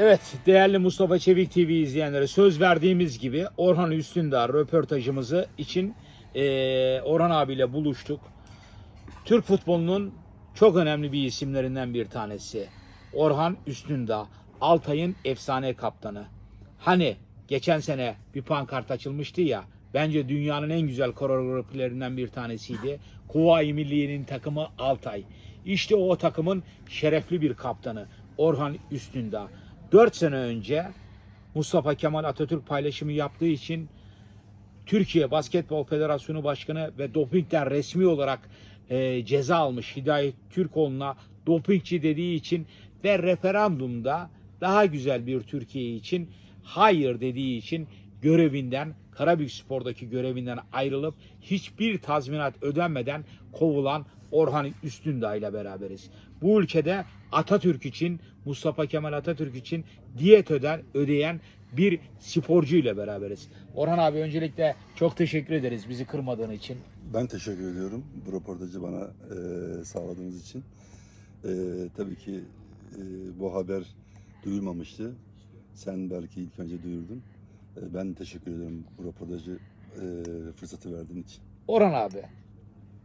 Evet değerli Mustafa Çevik TV izleyenlere söz verdiğimiz gibi Orhan Üstündağ röportajımızı için eee, Orhan abiyle buluştuk. Türk futbolunun çok önemli bir isimlerinden bir tanesi. Orhan Üstündağ, Altay'ın efsane kaptanı. Hani geçen sene bir pankart açılmıştı ya, bence dünyanın en güzel koreografilerinden bir tanesiydi. Kuvayi Milliye'nin takımı Altay. İşte o takımın şerefli bir kaptanı Orhan Üstündağ. 4 sene önce Mustafa Kemal Atatürk paylaşımı yaptığı için Türkiye Basketbol Federasyonu Başkanı ve dopingden resmi olarak e, ceza almış Hidayet Türkoğlu'na dopingçi dediği için ve referandumda daha güzel bir Türkiye için hayır dediği için görevinden Karabük Spor'daki görevinden ayrılıp hiçbir tazminat ödenmeden kovulan Orhan Üstündağ ile beraberiz. Bu ülkede Atatürk için, Mustafa Kemal Atatürk için diyet öden, ödeyen bir sporcu ile beraberiz. Orhan abi öncelikle çok teşekkür ederiz bizi kırmadığın için. Ben teşekkür ediyorum bu röportajı bana e, sağladığınız için. E, tabii ki e, bu haber duyulmamıştı. Sen belki ilk önce duyurdun. E, ben teşekkür ediyorum bu röportajı e, fırsatı verdiğin için. Orhan abi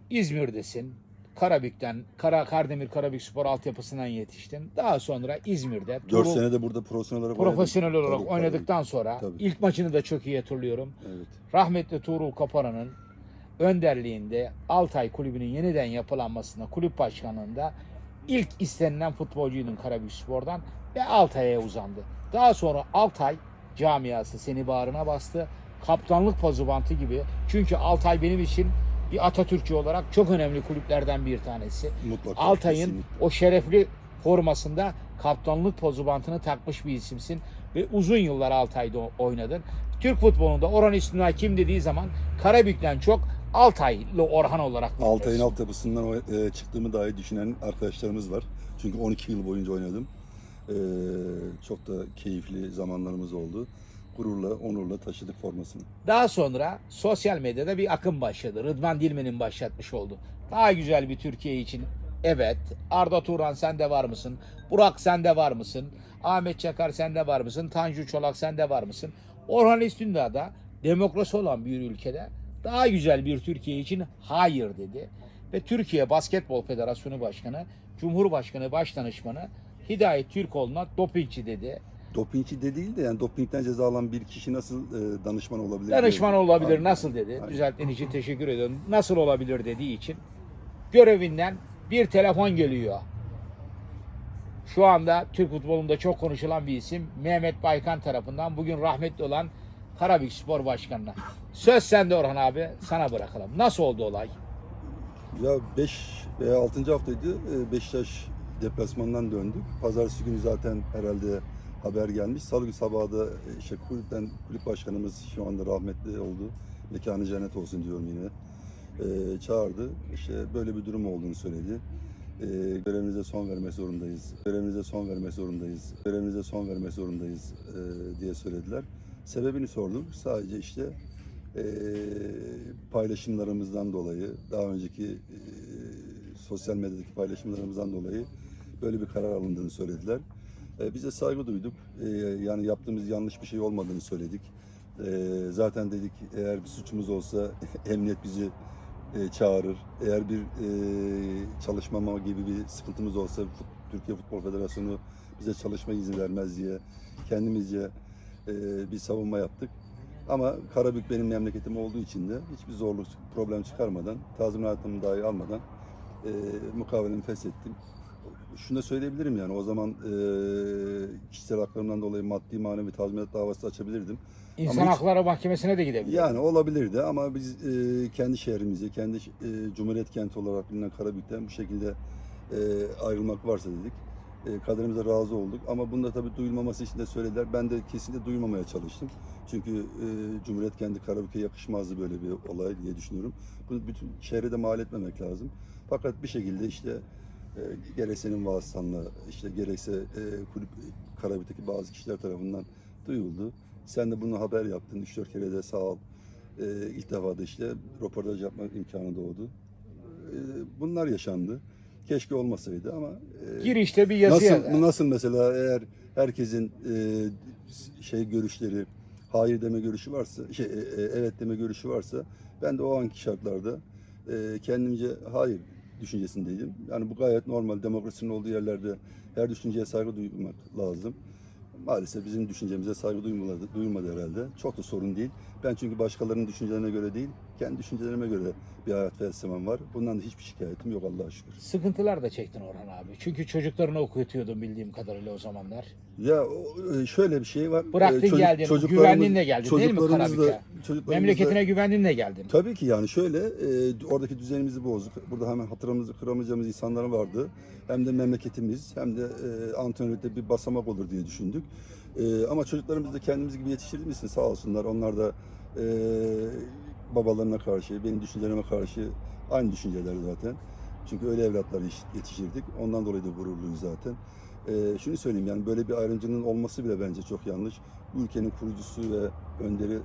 İzmir'desin. Karabük'ten, Kara, Kardemir Karabük Spor altyapısından yetiştin. Daha sonra İzmir'de 4 Tuğrul- sene de burada profesyonel olarak profesyonel olarak Tabii, oynadıktan sonra Tabii. ilk maçını da çok iyi hatırlıyorum. tabii. Evet. Rahmetli Tuğrul Kaparan'ın önderliğinde Altay Kulübü'nün yeniden yapılanmasında kulüp başkanlığında ilk istenilen futbolcuydun Karabük Spor'dan ve Altay'a uzandı. Daha sonra Altay camiası seni bağrına bastı. Kaptanlık pazubantı gibi. Çünkü Altay benim için bir Atatürkçü olarak çok önemli kulüplerden bir tanesi. Mutlaka. Altay'ın kesinlikle. o şerefli formasında kaptanlık pozubantını takmış bir isimsin ve uzun yıllar Altay'da oynadın. Türk futbolunda Orhan Üstündağ kim dediği zaman Karabük'ten çok Altaylı Orhan olarak Altay'ın altyapısından e, çıktığımı dahi düşünen arkadaşlarımız var. Çünkü 12 yıl boyunca oynadım. E, çok da keyifli zamanlarımız oldu. Gururla, onurla taşıdık formasını. Daha sonra sosyal medyada bir akım başladı. Rıdvan Dilmen'in başlatmış oldu. Daha güzel bir Türkiye için evet. Arda Turan sen de var mısın? Burak sen de var mısın? Ahmet Çakar sen de var mısın? Tanju Çolak sen de var mısın? Orhan Üstündağ da demokrasi olan bir ülkede daha güzel bir Türkiye için hayır dedi. Ve Türkiye Basketbol Federasyonu Başkanı, Cumhurbaşkanı Başdanışmanı Hidayet Türkoğlu'na dopingçi dedi. Dopingçi de değil de yani dopingden ceza alan bir kişi nasıl e, danışman olabilir? Danışman diye- olabilir Aynen. nasıl dedi. Aynen. Düzelttiğin için teşekkür ediyorum. Nasıl olabilir dediği için görevinden bir telefon geliyor. Şu anda Türk futbolunda çok konuşulan bir isim Mehmet Baykan tarafından bugün rahmetli olan Karabük Spor Başkanı'na. Söz sende Orhan abi sana bırakalım. Nasıl oldu olay? Ya 5 veya 6. haftaydı. E, Beşiktaş deplasmandan döndük. Pazartesi günü zaten herhalde haber gelmiş. Salı günü sabahı da e, işte kulüpten kulüp başkanımız şu anda rahmetli oldu. Mekanı cennet olsun diyorum yine. E, çağırdı. İşte böyle bir durum olduğunu söyledi. E, görevimize son vermek zorundayız. Görevimize son vermek zorundayız. Görevimize son vermek zorundayız e, diye söylediler. Sebebini sordum. Sadece işte e, paylaşımlarımızdan dolayı, daha önceki e, sosyal medyadaki paylaşımlarımızdan dolayı böyle bir karar alındığını söylediler. E, biz de saygı duyduk. E, yani yaptığımız yanlış bir şey olmadığını söyledik. E, zaten dedik eğer bir suçumuz olsa emniyet bizi e, çağırır. Eğer bir e, çalışmama gibi bir sıkıntımız olsa Türkiye Futbol Federasyonu bize çalışma izin vermez diye kendimizce e, bir savunma yaptık. Ama Karabük benim memleketim olduğu için de hiçbir zorluk, problem çıkarmadan, tazminatımı dahi almadan e, mukavelemi feshettim. Şunu da söyleyebilirim yani o zaman e, kişisel haklarımdan dolayı maddi manevi tazminat davası açabilirdim. İnsan Ama hiç- Hakları Mahkemesi'ne de gidebilir. Yani olabilirdi ama biz e, kendi şehrimize, kendi e, Cumhuriyet kenti olarak bilinen Karabük'ten bu şekilde e, ayrılmak varsa dedik. E, kaderimize razı olduk ama bunda tabii duyulmaması için de söylediler. Ben de kesinlikle duyulmamaya çalıştım. Çünkü e, Cumhuriyet kenti Karabük'e yakışmazdı böyle bir olay diye düşünüyorum. Bunu bütün şehre de mal etmemek lazım. Fakat bir şekilde işte e, gerek senin vasıtanla işte gerekse e, kulüp Karabük'teki bazı kişiler tarafından duyuldu. Sen de bunu haber yaptın. 3-4 kere de sağ ol. Ee, ilk defa da işte röportaj yapmak imkanı doğdu. Ee, bunlar yaşandı. Keşke olmasaydı ama e, Girişte bir yazı nasıl yazar. nasıl mesela eğer herkesin e, şey görüşleri hayır deme görüşü varsa şey e, e, evet deme görüşü varsa ben de o anki şartlarda e, kendimce hayır düşüncesindeydim. Yani bu gayet normal demokrasinin olduğu yerlerde her düşünceye saygı duymak lazım. Maalesef bizim düşüncemize saygı duymadı, duyulmadı herhalde. Çok da sorun değil. Ben çünkü başkalarının düşüncelerine göre değil, kendi düşüncelerime göre bir hayat felsefem var. Bundan da hiçbir şikayetim yok Allah'a şükür. Sıkıntılar da çektin Orhan abi. Çünkü çocuklarını okutuyordun bildiğim kadarıyla o zamanlar. Ya o, e, şöyle bir şey var. Bıraktın E, çocuk- geldin, çocuklarımız- güvenliğinle geldin değil mi çocuklarımız da- Karabük'e? çocuklarımız da- Memleketine güvenliğinle geldin. Tabii ki yani şöyle e, oradaki düzenimizi bozduk. Burada hemen hatırımızı kıramayacağımız insanlar vardı. Hem de memleketimiz hem de e, antrenörlükte bir basamak olur diye düşündük. E, ama çocuklarımız da kendimiz gibi yetiştirdiğimiz için sağ olsunlar. Onlar da e, babalarına karşı, benim düşüncelerime karşı aynı düşünceler zaten. Çünkü öyle evlatları yetiş- yetiştirdik. Ondan dolayı da gururluyuz zaten. E, şunu söyleyeyim yani böyle bir ayrımcılığın olması bile bence çok yanlış. Bu ülkenin kurucusu ve önderi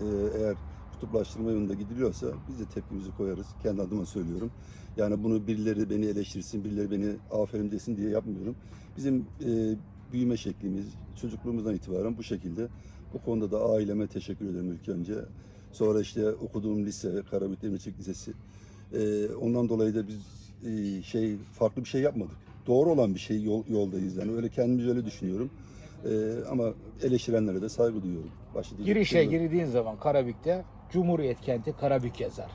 e, eğer kutuplaştırma yönünde gidiliyorsa biz de tepkimizi koyarız. Kendi adıma söylüyorum. Yani bunu birileri beni eleştirsin, birileri beni aferin desin diye yapmıyorum. Bizim e, büyüme şeklimiz çocukluğumuzdan itibaren bu şekilde. Bu konuda da aileme teşekkür ederim ilk önce. Sonra işte okuduğum lise, Karabük Demirçek Lisesi. E, ondan dolayı da biz e, şey farklı bir şey yapmadık. Doğru olan bir şey yol, yoldayız yani. Öyle kendimizi öyle düşünüyorum. E, ama eleştirenlere de saygı duyuyorum. Başta Girişe şey girdiğin zaman Karabük'te Cumhuriyet kenti Karabük yazar.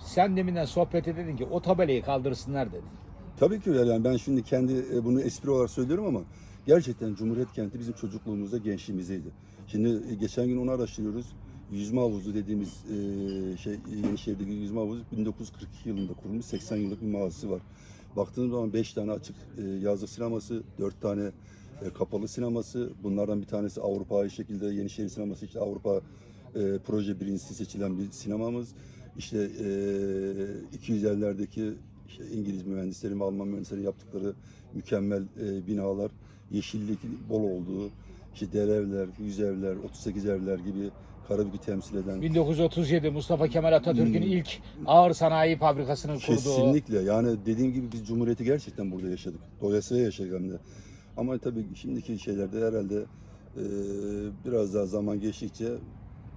Sen deminden sohbete dedin ki o tabelayı kaldırsınlar dedin. Tabii ki öyle yani ben şimdi kendi e, bunu espri olarak söylüyorum ama gerçekten Cumhuriyet kenti bizim çocukluğumuzda gençliğimizdeydi. Şimdi e, geçen gün onu araştırıyoruz. Yüzme havuzu dediğimiz e, şey Yenişehir'deki yüzme havuzu 1942 yılında kurulmuş 80 yıllık bir mazisi var. Baktığınız zaman 5 tane açık e, yazlık sineması, 4 tane e, kapalı sineması. Bunlardan bir tanesi Avrupa şekilde Yenişehir sineması işte Avrupa e, proje birincisi seçilen bir sinemamız. İşte e, 250'lerdeki işte İngiliz mühendislerin ve Alman mühendislerin yaptıkları mükemmel e, binalar, yeşillik bol olduğu, işte derevler, yüz evler, 38 evler gibi Karabük'ü temsil eden 1937 Mustafa Kemal Atatürk'ün Hmm. ilk ağır sanayi fabrikasının kurduğu. Kesinlikle yani dediğim gibi biz Cumhuriyeti gerçekten burada yaşadık. Dolayısıyla yaşadık hem de. Ama tabii şimdiki şeylerde herhalde e, biraz daha zaman geçtikçe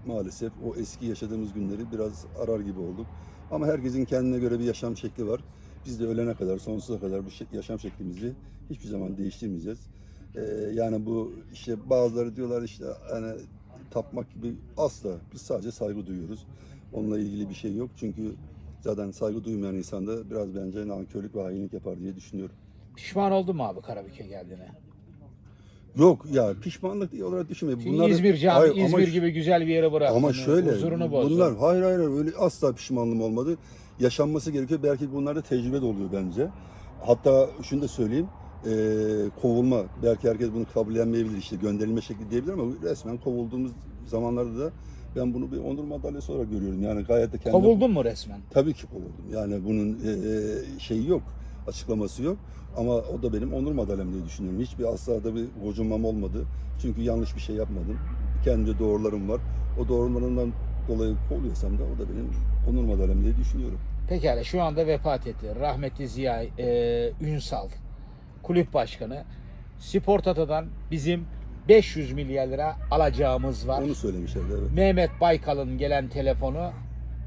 maalesef o eski yaşadığımız günleri biraz arar gibi olduk. Ama herkesin kendine göre bir yaşam şekli var. Biz de ölene kadar, sonsuza kadar bu yaşam şeklimizi hiçbir zaman değiştirmeyeceğiz. E, yani bu işte bazıları diyorlar işte hani tapmak gibi asla. Biz sadece saygı duyuyoruz. Onunla ilgili bir şey yok. Çünkü zaten saygı duymayan insan da biraz bence nankörlük ve hainlik yapar diye düşünüyorum. Pişman oldun mu abi Karabük'e geldiğine? Yok ya pişmanlık diye olarak. Çünkü Bunlar- İzmir cami, Hayır, İzmir gibi güzel bir yere bıraktın. Ama şöyle Huzurunu bozdun. bunlar hayır hayır öyle asla pişmanlığım olmadı. Yaşanması gerekiyor. Belki bunlar da tecrübe de oluyor bence. Hatta şunu da söyleyeyim. Eee, kovulma. Belki herkes bunu kabullenmeyebilir işte gönderilme şekli diyebilir ama resmen kovulduğumuz zamanlarda da ben bunu bir onur madalyası olarak görüyorum. Yani gayet de kendi Kovuldun mu resmen? Tabii ki kovuldum. Yani bunun eee, şeyi yok, açıklaması yok. Ama o da benim onur madalyam diye düşünüyorum. Hiçbir asla da bir gocunmam olmadı. Çünkü yanlış bir şey yapmadım. Kendi doğrularım var. O doğrularımdan dolayı kovuluyorsam da o da benim onur madalyam diye düşünüyorum. Pekala şu anda vefat etti. Rahmetli Ziya e, Ünsal, kulüp başkanı. Spor Tato'dan bizim 500 milyar lira alacağımız var. Onu söylemişlerdi evet. Mehmet Baykal'ın gelen telefonu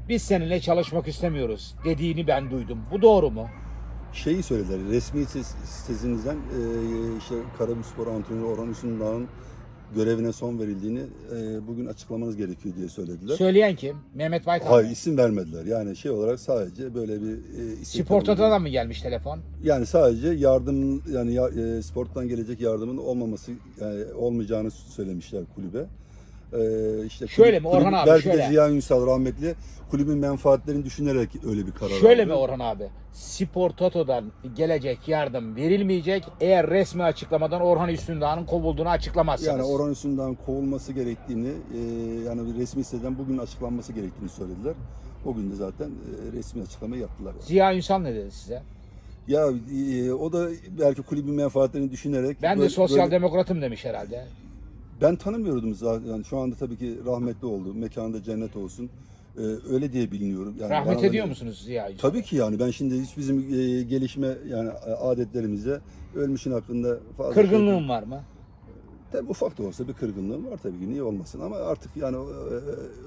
biz seninle çalışmak istemiyoruz dediğini ben duydum. Bu doğru mu? Şeyi söylediler, resmi sitesinizden eee işte Karabükspor antrenörü Orhan Üstündağ'ın görevine son verildiğini eee, bugün açıklamanız gerekiyor diye söylediler. Söyleyen kim? Mehmet Baykal Hayır mı? isim vermediler. Yani şey olarak sadece böyle bir e, isim Spor Tato'dan mı gelmiş telefon? Yani sadece yardım yani ya, e, sporttan gelecek yardımın olmaması yani olmayacağını söylemişler kulübe. E, işte Şöyle mi Orhan abi, belki şöyle. de Ziya Ünsal rahmetli kulübün menfaatlerini düşünerek öyle bir karar Şöyle aldı. mi Orhan abi? Spor Toto'dan gelecek yardım verilmeyecek eğer resmi açıklamadan Orhan Üstündağ'ın kovulduğunu açıklamazsanız. Yani Orhan Üstündağ'ın kovulması gerektiğini e, yani bir resmi siteden bugün açıklanması gerektiğini söylediler. O gün de zaten e, resmi açıklama yaptılar. Yani. Ziya Ünsal ne dedi size? Ya e, o da belki kulübün menfaatlerini düşünerek Ben de böyle- sosyal böyle- demokratım demiş herhalde. Ben tanımıyordum zaten. Yani şu anda tabii ki rahmetli oldu. Mekanında cennet olsun. E, öyle diye biliniyorum. Yani Rahmet bana ediyor musunuz Ziya Yüzbaşı? Tabii ki yani ben şimdi hiç bizim e, gelişme yani adetlerimize ölmüşün hakkında fazla Kırgınlığın var mı? Tabii ufak da olsa bir kırgınlığım var tabii ki niye olmasın ama artık yani e,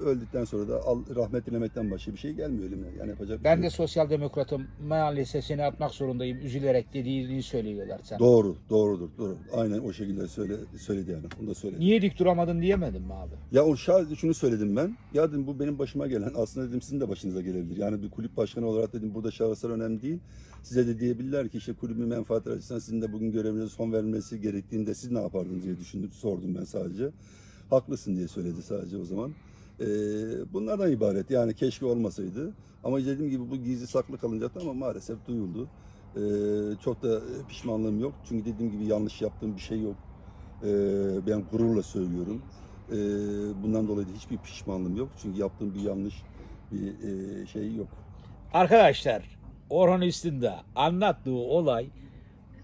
öldükten sonra da rahmet dilemekten başka bir şey gelmiyor elime. Yani yapacak Ben şey de sosyal demokratım. Maalesef seni atmak zorundayım. Üzülerek dediğini söylüyorlar sen. Doğru, doğrudur, doğru. Aynen o şekilde söyle, söyledi yani. Onu da söyledi. Niye dik duramadın diyemedin mi abi? Ya o şah şunu söyledim ben. Ya dedim bu benim başıma gelen aslında dedim sizin de başınıza gelebilir. Yani bir kulüp başkanı olarak dedim burada şahıslar önemli değil. Size de diyebilirler ki işte kulübün menfaatleri açısından sizin de bugün görevinize son verilmesi gerektiğinde siz ne yapardınız diye düşündüm, sordum ben sadece. Haklısın diye söyledi sadece o zaman. Ee, bunlardan ibaret yani keşke olmasaydı. Ama dediğim gibi bu gizli saklı kalınacaktı ama maalesef duyuldu. Ee, çok da pişmanlığım yok. Çünkü dediğim gibi yanlış yaptığım bir şey yok. Ee, ben gururla söylüyorum. Ee, bundan dolayı da hiçbir pişmanlığım yok. Çünkü yaptığım bir yanlış bir e, şey yok. Arkadaşlar Orhan Üstün'de anlattığı olay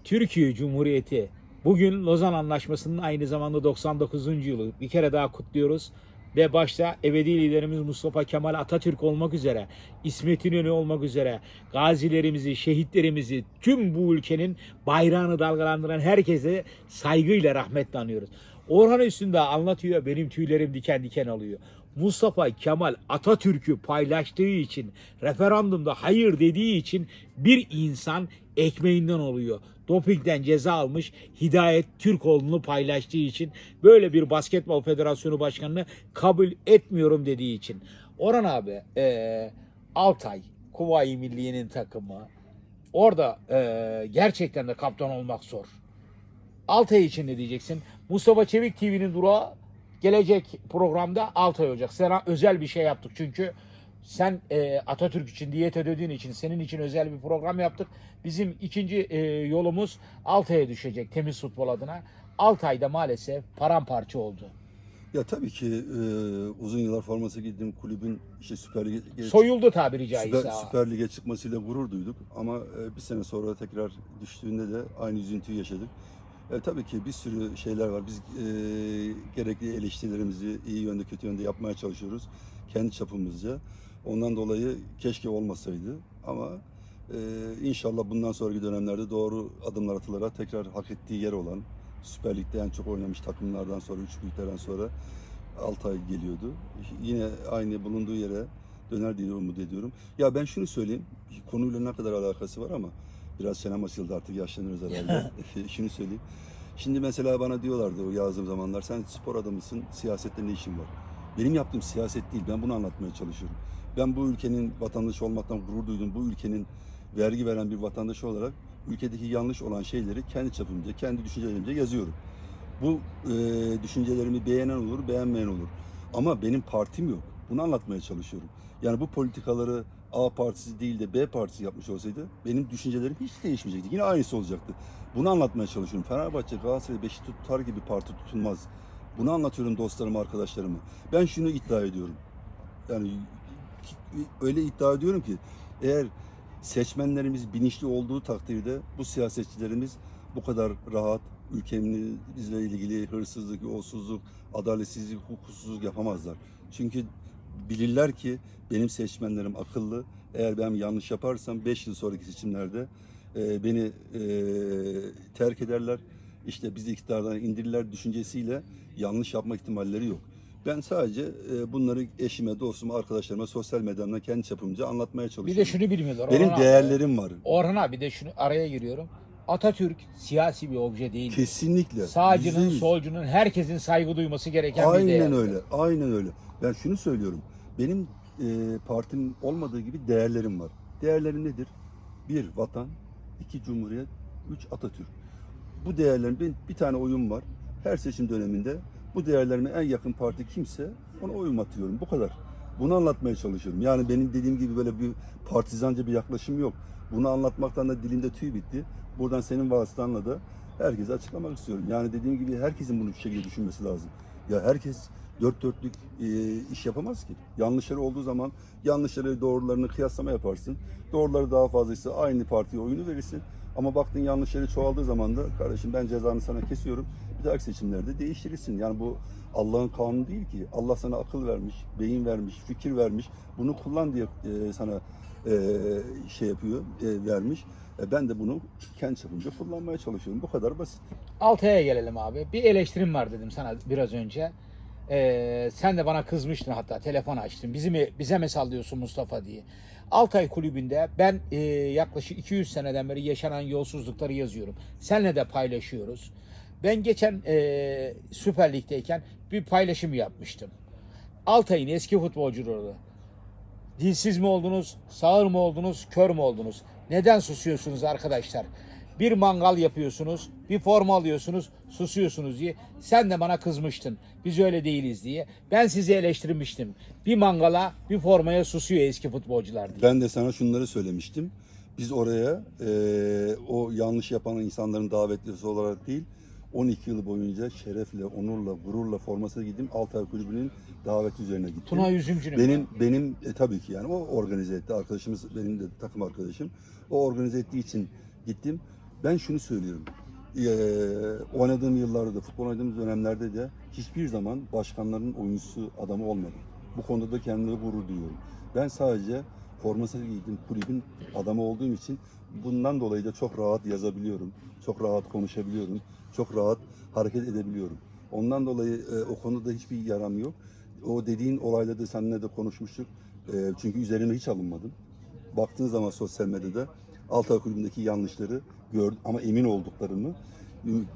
Türkiye Cumhuriyeti bugün Lozan Anlaşması'nın aynı zamanda 99. yılı bir kere daha kutluyoruz. Ve başta ebedi liderimiz Mustafa Kemal Atatürk olmak üzere, İsmet İnönü olmak üzere, gazilerimizi, şehitlerimizi, tüm bu ülkenin bayrağını dalgalandıran herkese saygıyla rahmetle anıyoruz. Orhan Üstünde anlatıyor, benim tüylerim diken diken alıyor. Mustafa Kemal Atatürk'ü paylaştığı için, referandumda hayır dediği için bir insan ekmeğinden oluyor. Dopingden ceza almış Hidayet Türkoğlu'nu paylaştığı için böyle bir basketbol federasyonu başkanını kabul etmiyorum dediği için. Orhan abi eee Altay Kuvayi Milliye'nin takımı orada eee, gerçekten de kaptan olmak zor. Altay için ne diyeceksin? Mustafa Çevik TV'nin durağı gelecek programda Altay olacak. Sana özel bir şey yaptık çünkü sen e, Atatürk için diyet ödediğin için senin için özel bir program yaptık. Bizim ikinci e, yolumuz Altay'a düşecek temiz futbol adına. Altay'da maalesef paramparça oldu. Ya tabii ki e, uzun yıllar forması giydiğim kulübün işte Süper Lig'e Soyuldu tabiri caizse. Süper, Süper Lig'e çıkmasıyla gurur duyduk ama e, bir sene sonra tekrar düştüğünde de aynı üzüntüyü yaşadık. E, tabii ki bir sürü şeyler var. Biz e, gerekli eleştirilerimizi iyi yönde kötü yönde yapmaya çalışıyoruz. Kendi çapımızca. Ondan dolayı keşke olmasaydı ama e, inşallah bundan sonraki dönemlerde doğru adımlar atılarak tekrar hak ettiği yer olan Süper Lig'de en çok oynamış takımlardan sonra, üç büyüklerden sonra Altay geliyordu. Yine aynı bulunduğu yere döner diye umut ediyorum. Ya ben şunu söyleyeyim, konuyla ne kadar alakası var ama biraz çenem açıldı artık yaşlanıyoruz herhalde. şunu söyleyeyim. Şimdi mesela bana diyorlardı o yazdığım zamanlar, sen spor adamısın, siyasette ne işin var? Benim yaptığım siyaset değil, ben bunu anlatmaya çalışıyorum. Ben bu ülkenin vatandaşı olmaktan gurur duydum. Bu ülkenin vergi veren bir vatandaşı olarak ülkedeki yanlış olan şeyleri kendi çapımca, kendi düşüncelerimce yazıyorum. Bu e, düşüncelerimi beğenen olur, beğenmeyen olur. Ama benim partim yok. Bunu anlatmaya çalışıyorum. Yani bu politikaları A partisi değil de B partisi yapmış olsaydı benim düşüncelerim hiç değişmeyecekti. Yine aynısı olacaktı. Bunu anlatmaya çalışıyorum. Fenerbahçe, Galatasaray, Beşiktaş tutar gibi parti tutulmaz. Bunu anlatıyorum dostlarıma, arkadaşlarıma. Ben şunu iddia ediyorum. Yani öyle iddia ediyorum ki eğer seçmenlerimiz bilinçli olduğu takdirde bu siyasetçilerimiz bu kadar rahat ülkemizle ilgili hırsızlık, yolsuzluk, adaletsizlik, hukuksuzluk yapamazlar. Çünkü bilirler ki benim seçmenlerim akıllı. Eğer ben yanlış yaparsam 5 yıl sonraki seçimlerde e, beni e, terk ederler. İşte bizi iktidardan indirirler düşüncesiyle yanlış yapma ihtimalleri yok. Ben sadece e, bunları eşime, dostuma, arkadaşlarıma sosyal medyamdan kendi çapımca anlatmaya Bir çalışıyorum. de şunu bilmiyorlar. Benim Orhan abi. değerlerim var. Orhan abi bir de şunu araya giriyorum. Atatürk siyasi bir obje değil. Kesinlikle. Sağcının, Yüzde yüz. solcunun herkesin saygı duyması gereken bir değer. Aynen öyle. Aynen öyle. Ben şunu söylüyorum. Benim e, partim olmadığı gibi değerlerim var. Değerlerim nedir? Bir, vatan. iki Cumhuriyet. Üç, Atatürk. Bu değerlerin benim bir tane oyun var. Her seçim döneminde bu değerlerime en yakın parti kimse ona oyun atıyorum. Bu kadar. Bunu anlatmaya çalışıyorum. Yani benim dediğim gibi böyle bir partizanca bir yaklaşım yok. Bunu anlatmaktan da dilimde tüy bitti. Buradan senin vasıtanla da herkese açıklamak istiyorum. Yani dediğim gibi herkesin bunu bu şekilde düşünmesi lazım. Ya herkes dört dörtlük e, iş yapamaz ki. Yanlışları olduğu zaman yanlışları doğrularını kıyaslama yaparsın. Doğruları daha fazlaysa aynı partiye oyunu verirsin. Ama baktın yanlışları çoğaldığı zaman da kardeşim ben cezanı sana kesiyorum. bir dahaki seçimlerde değiştirirsin. Yani bu Allah'ın kanunu değil ki. Allah sana akıl vermiş, beyin vermiş, fikir vermiş. Bunu kullan diye e, sana e, şey yapıyor, e, vermiş. E, ben de bunu kendi çapımca kullanmaya çalışıyorum. Bu kadar basit. Altay'a gelelim abi. Bir eleştirim var dedim sana biraz önce. Ee, sen de bana kızmıştın hatta telefon açtın. Bizi mi, bize mi sallıyorsun Mustafa diye. Altay kulübünde ben e, yaklaşık 200 seneden beri yaşanan yolsuzlukları yazıyorum. Seninle de paylaşıyoruz. Ben geçen e, Süper Lig'deyken bir paylaşım yapmıştım. Altay'ın eski futbolcuları Dilsiz mi oldunuz, sağır mı oldunuz, kör mü oldunuz? Neden susuyorsunuz arkadaşlar? Bir mangal yapıyorsunuz, bir forma alıyorsunuz, susuyorsunuz diye. Sen de bana kızmıştın. Biz öyle değiliz diye. Ben sizi eleştirmiştim. Bir mangala, bir formaya susuyor eski futbolcular diye. Ben de sana şunları söylemiştim. Biz oraya e, o yanlış yapan insanların davetlisi olarak değil, 12 yıl boyunca şerefle, onurla, gururla formasına gittim. Altay Kulübü'nün daveti üzerine gittim. Tuna Üzümcü'nün. Benim benim e, tabii ki yani o organize etti arkadaşımız benim de takım arkadaşım. O organize ettiği için gittim. Ben şunu söylüyorum. Ee, oynadığım yıllarda da futbol oynadığımız dönemlerde de hiçbir zaman başkanların oyuncusu adamı olmadım. Bu konuda da kendime gurur duyuyorum. Ben sadece formasını giydim kulübün adamı olduğum için bundan dolayı da çok rahat yazabiliyorum. Çok rahat konuşabiliyorum. Çok rahat hareket edebiliyorum. Ondan dolayı e, o konuda hiçbir yaram yok. O dediğin olaylarda seninle de konuşmuştuk. E, çünkü üzerine hiç alınmadım. Baktığın zaman sosyal medyada Altay Kulübü'ndeki yanlışları gördüm ama emin olduklarımı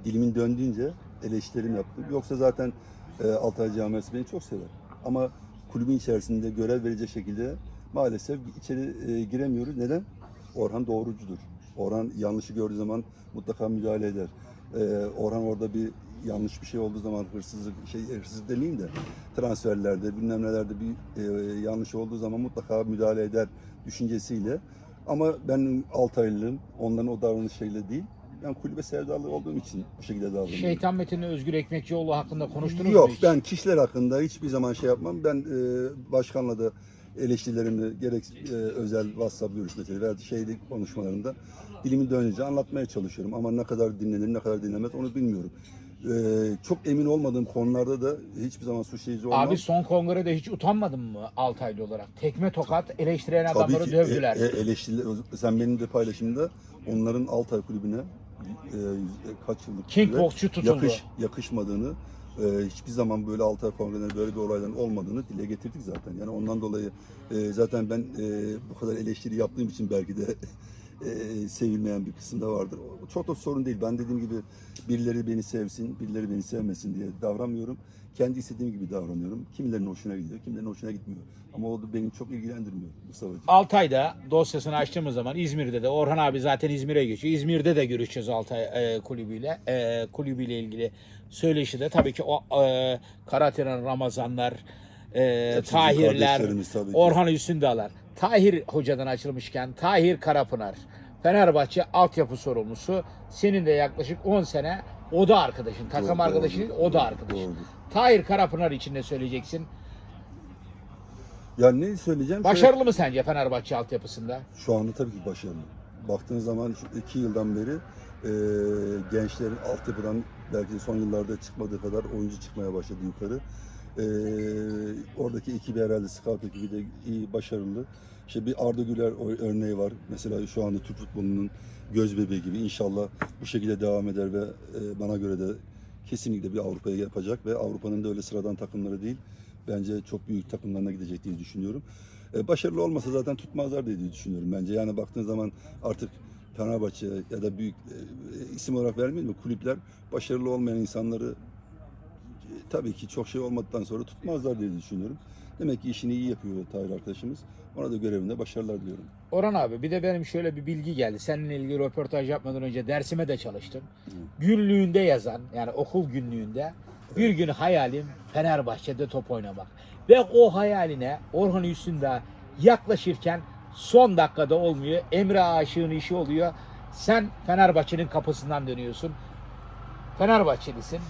dilimin döndüğünce eleştirim yaptım. Yoksa zaten e, Altay Camiası beni çok sever. Ama kulübün içerisinde görev verecek şekilde maalesef içeri e, giremiyoruz. Neden? Orhan doğrucudur. Orhan yanlışı gördüğü zaman mutlaka müdahale eder. E, Orhan orada bir yanlış bir şey olduğu zaman hırsızlık şey hırsızlık demeyeyim de transferlerde bilmem nelerde bir e, yanlış olduğu zaman mutlaka müdahale eder düşüncesiyle. Ama ben Altaylılığım onların o davranışıyla değil. Ben kulübe sevdalı olduğum için bu şekilde davranıyorum. Şeytan Metin'le Özgür Ekmekçioğlu hakkında konuştunuz Yok mu hiç? ben kişiler hakkında hiçbir zaman şey yapmam. Ben e, başkanla da eleştirilerimi gerek e, özel WhatsApp görüşmeleri veya şeyli konuşmalarında dilimin dönünce anlatmaya çalışıyorum. Ama ne kadar dinlenir ne kadar dinlemez onu bilmiyorum. E, çok emin olmadığım konularda da hiçbir zaman suçlayıcı olmam. Abi son kongrede hiç utanmadın mı Altaylı olarak? Tekme tokat eleştiren Tabii adamları ki dövdüler. e, e, eleştiriler, sen benim de paylaşımda onların Altay Kulübü'ne e, yüz- kaç yıllık boksçu tutuldu. yakış, yakışmadığını e, hiçbir zaman böyle Altay Kongre'lerinde böyle bir olayların olmadığını dile getirdik zaten. Yani ondan dolayı e, zaten ben e, bu kadar eleştiri yaptığım için belki de e, sevilmeyen bir kısım da vardır. Çok da sorun değil. Ben dediğim gibi birileri beni sevsin, birileri beni sevmesin diye davranmıyorum. Kendi istediğim gibi davranıyorum. Kimilerinin hoşuna gidiyor, kimilerinin hoşuna gitmiyor. Ama o da beni çok ilgilendirmiyor Mustafa'cığım. Altay'da dosyasını açtığımız zaman İzmir'de de Orhan abi zaten İzmir'e geçiyor. İzmir'de de görüşeceğiz Altay e, kulübüyle. E, kulübüyle ilgili söyleşi de tabii ki o e, Karateran Ramazanlar, e, Hepsi Tahirler. Orhan Üstündağlar. Tahir hocadan açılmışken Tahir Karapınar. Fenerbahçe altyapı sorumlusu. Senin de yaklaşık 10 sene o da arkadaşın. Takım Doğru, arkadaşı doğrudur, o da doğru, arkadaşın. doğrudur. Tahir Karapınar için ne söyleyeceksin? Ya ne söyleyeceğim? Başarılı mı sence Fenerbahçe altyapısında? Şu anda tabii ki başarılı. Baktığın zaman şu iki yıldan beri e, gençlerin altyapıdan belki son yıllarda çıkmadığı kadar oyuncu çıkmaya başladı yukarı. E, oradaki ekibi herhalde scout ekibi de iyi, başarılı. İşte bir Arda Güler örneği var. Mesela şu anda Türk futbolunun göz bebeği gibi. İnşallah bu şekilde devam eder ve e, bana göre de kesinlikle bir Avrupa'ya yapacak ve Avrupa'nın da öyle sıradan takımları değil. Bence çok büyük takımlarına gidecek diye düşünüyorum. E, başarılı olmasa zaten tutmazlar diye düşünüyorum bence. Yani baktığın zaman artık Fenerbahçe ya da büyük e, isim olarak vermeyelim mi kulüpler başarılı olmayan insanları tabii ki çok şey olmadıktan sonra tutmazlar diye düşünüyorum. Demek ki işini iyi yapıyor Tahir arkadaşımız. Ona da görevinde başarılar diliyorum. Orhan abi bir de benim şöyle bir bilgi geldi. Seninle ilgili röportaj yapmadan önce dersime de çalıştım. Günlüğünde yazan yani okul günlüğünde bir gün hayalim Fenerbahçe'de top oynamak. Ve o hayaline Orhan Üstünde yaklaşırken son dakikada olmuyor. Emre Aşık'ın işi oluyor. Sen Fenerbahçe'nin kapısından dönüyorsun. Fenerbahçelisin.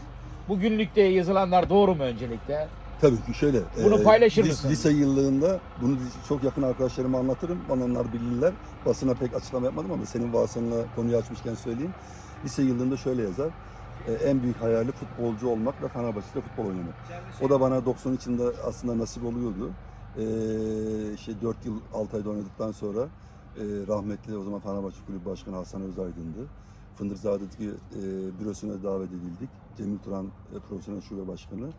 Bu günlükte yazılanlar doğru mu öncelikle? Tabii ki şöyle. Bunu paylaşır lis- mısın? Lise yıllığında bunu çok yakın arkadaşlarıma anlatırım. Bana onlar bilirler. Basına pek açıklama yapmadım ama senin vasıtanla konuyu açmışken söyleyeyim. Lise yıllığında şöyle yazar. e, en büyük hayali futbolcu olmak ve Fenerbahçe'de futbol oynamak. O da bana 93 yılında aslında nasip oluyordu. E, işte 4 yıl 6 ayda oynadıktan sonra e, rahmetli o zaman Fenerbahçe Kulübü Başkanı Hasan Özaydın'dı. Fındıkzade'deki e, bürosuna davet edildik. Cemil Turan e, Profesyonel Şube Başkanı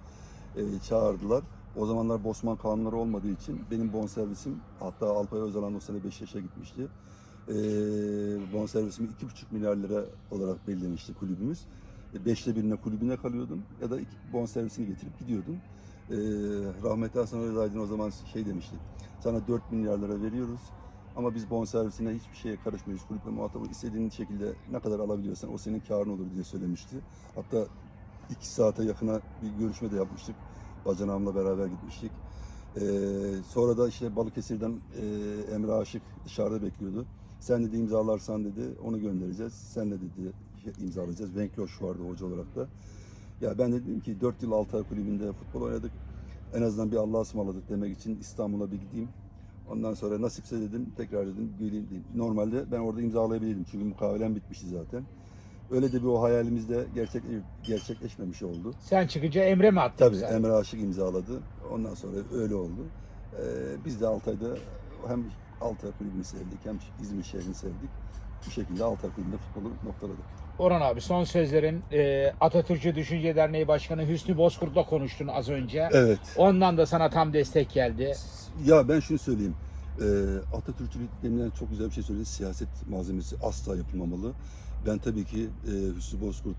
e, çağırdılar. O zamanlar Bosman kanunları olmadığı için benim bonservisim hatta Alpay Özalan o sene 5 yaşa gitmişti. E, bonservisimi 2,5 milyar lira olarak belirlemişti kulübümüz. E, Beşte birine kulübüne kalıyordum ya da bonservisini getirip gidiyordum. E, rahmetli Hasan Özaydın o zaman şey demişti. Sana 4 milyar lira veriyoruz ama biz bonservisine hiçbir şeye karışmıyoruz. Kulüple muhatabı istediğin şekilde ne kadar alabiliyorsan o senin karın olur diye söylemişti. Hatta iki saate yakına bir görüşme de yapmıştık. Bacanağımla beraber gitmiştik. Ee, sonra da işte Balıkesir'den e, Emre Aşık dışarıda bekliyordu. Sen dedi imzalarsan dedi onu göndereceğiz. Sen de dedi imzalayacağız. Venkloş vardı hoca olarak da. Ya ben de dedim ki 4 yıl Altay Kulübü'nde futbol oynadık. En azından bir Allah'a ısmarladık demek için İstanbul'a bir gideyim. Ondan sonra nasipse dedim tekrar dedim geleyim dedim. Normalde ben orada imzalayabilirdim çünkü mukavelem bitmişti zaten. Öyle de bir o hayalimiz de gerçek, gerçekleşmemiş oldu. Sen çıkınca Emre mi attı? Tabii bize? Emre Aşık imzaladı. Ondan sonra öyle oldu. Ee, biz de Altay'da hem Altay kulübünü sevdik hem İzmir şehrini sevdik. Bu şekilde Altay kulübünde futbolu noktaladık. Orhan abi son sözlerin e, Atatürkçü Düşünce Derneği Başkanı Hüsnü Bozkurt'la konuştun az önce. Evet. Ondan da sana tam destek geldi. Ya ben şunu söyleyeyim. Ee, Atatürkçülük denilen çok güzel bir şey söyledi. Siyaset malzemesi asla yapılmamalı. Ben tabii ki e, Hüsnü Bozkurt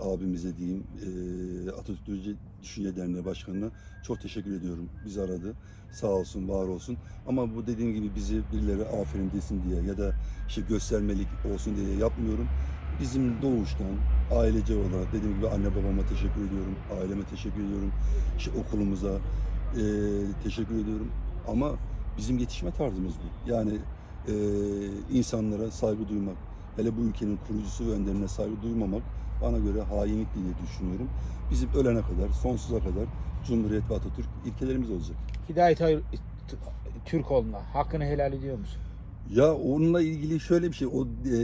abimize diyeyim, e, Atatürkçü Düşünce Derneği Başkanı'na çok teşekkür ediyorum. Bizi aradı. Sağ olsun, var olsun. Ama bu dediğim gibi bizi birileri aferin desin diye ya da işte göstermelik olsun diye yapmıyorum. Bizim doğuştan ailece olarak dediğim gibi anne babama teşekkür ediyorum, aileme teşekkür ediyorum, işte okulumuza e, teşekkür ediyorum. Ama bizim yetişme tarzımız bu. Yani e, insanlara saygı duymak, hele bu ülkenin kurucusu ve önderine saygı duymamak bana göre hainlik diye düşünüyorum. Bizim ölene kadar, sonsuza kadar Cumhuriyet ve Atatürk ilkelerimiz olacak. Hidayet Hayır Türkoğlu'na hakkını helal ediyor musun? Ya onunla ilgili şöyle bir şey, o e,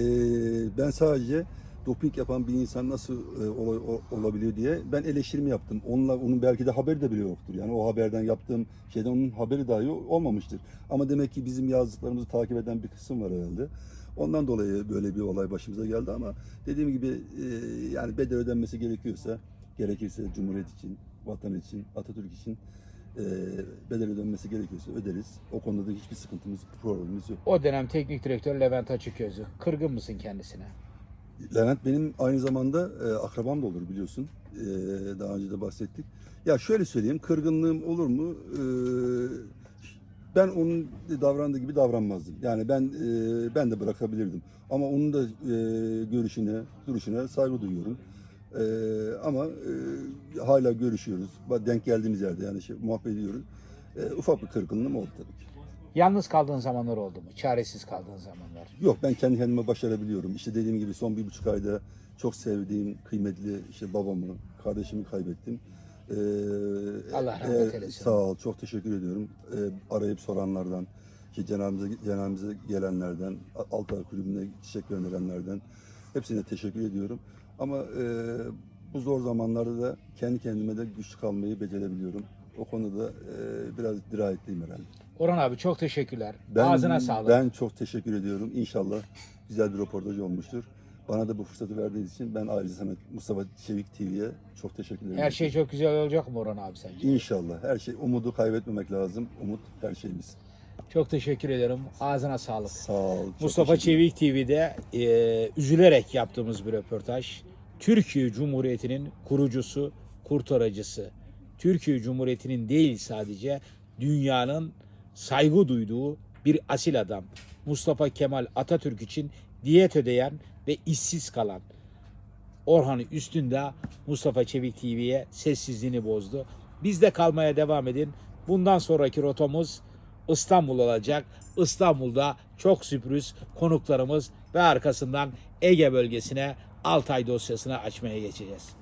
ben sadece doping yapan bir insan nasıl e, ola- o- olabiliyor diye ben eleştirimi yaptım. Onunla onun belki de haberi de bile yoktur. Yani o haberden yaptığım şeyden onun haberi dahi olmamıştır. Ama demek ki bizim yazdıklarımızı takip eden bir kısım var herhalde. Ondan dolayı böyle bir olay başımıza geldi ama dediğim gibi e, yani bedel ödenmesi gerekiyorsa gerekirse Cumhuriyet için, vatan için, Atatürk için e, bedel ödenmesi gerekiyorsa öderiz. O konuda da hiçbir sıkıntımız, problemimiz yok. O dönem teknik direktör Levent Açıközü. Kırgın mısın kendisine? Levent benim aynı zamanda e, akrabam da olur biliyorsun. E, daha önce de bahsettik. Ya şöyle söyleyeyim, kırgınlığım olur mu? E, ben onun davrandığı gibi davranmazdım. Yani ben e, ben de bırakabilirdim. Ama onun da e, görüşüne, duruşuna saygı duyuyorum. E, ama e, hala görüşüyoruz. Denk geldiğimiz yerde yani şey, muhabbet ediyoruz. E, ufak bir kırgınlığım oldu tabii ki. Yalnız kaldığın zamanlar oldu mu? Çaresiz kaldığın zamanlar. Yok ben kendi kendime başarabiliyorum. İşte dediğim gibi son bir buçuk ayda çok sevdiğim kıymetli işte babamı, kardeşimi kaybettim. Ee, Allah rahmet e, eylesin. Sağ ol, çok teşekkür ediyorum. Ee, arayıp soranlardan, işte cenazemize, cenazemize gelenlerden, Altay Kulübü'ne çiçek gönderenlerden hepsine teşekkür ediyorum. Ama e, bu zor zamanlarda da kendi kendime de güçlü kalmayı becerebiliyorum. O konuda e, biraz dirayetliyim herhalde. Orhan abi çok teşekkürler. Ben, Ağzına sağlık. Ben çok teşekkür ediyorum. İnşallah güzel bir röportaj olmuştur. Bana da bu fırsatı verdiğiniz için ben ayrıca Mustafa Çevik TV'ye çok teşekkür ederim. Her şey çok güzel olacak mı Orhan abi sence? İnşallah. Her şey umudu kaybetmemek lazım. Umut her şeyimiz. Çok teşekkür ederim. Ağzına sağlık. Sağ ol. Mustafa. Çevik TV'de e, üzülerek yaptığımız bir röportaj. Türkiye Cumhuriyeti'nin kurucusu, kurtarıcısı. Türkiye Cumhuriyeti'nin değil sadece dünyanın saygı duyduğu bir asil adam. Mustafa Kemal Atatürk için diyet ödeyen ve işsiz kalan Orhan Üstünde Mustafa Çevik TV'ye sessizliğini bozdu. Bizde kalmaya devam edin. Bundan sonraki rotamız İstanbul olacak. İstanbul'da çok sürpriz konuklarımız ve arkasından Ege bölgesine Altay dosyasını açmaya geçeceğiz.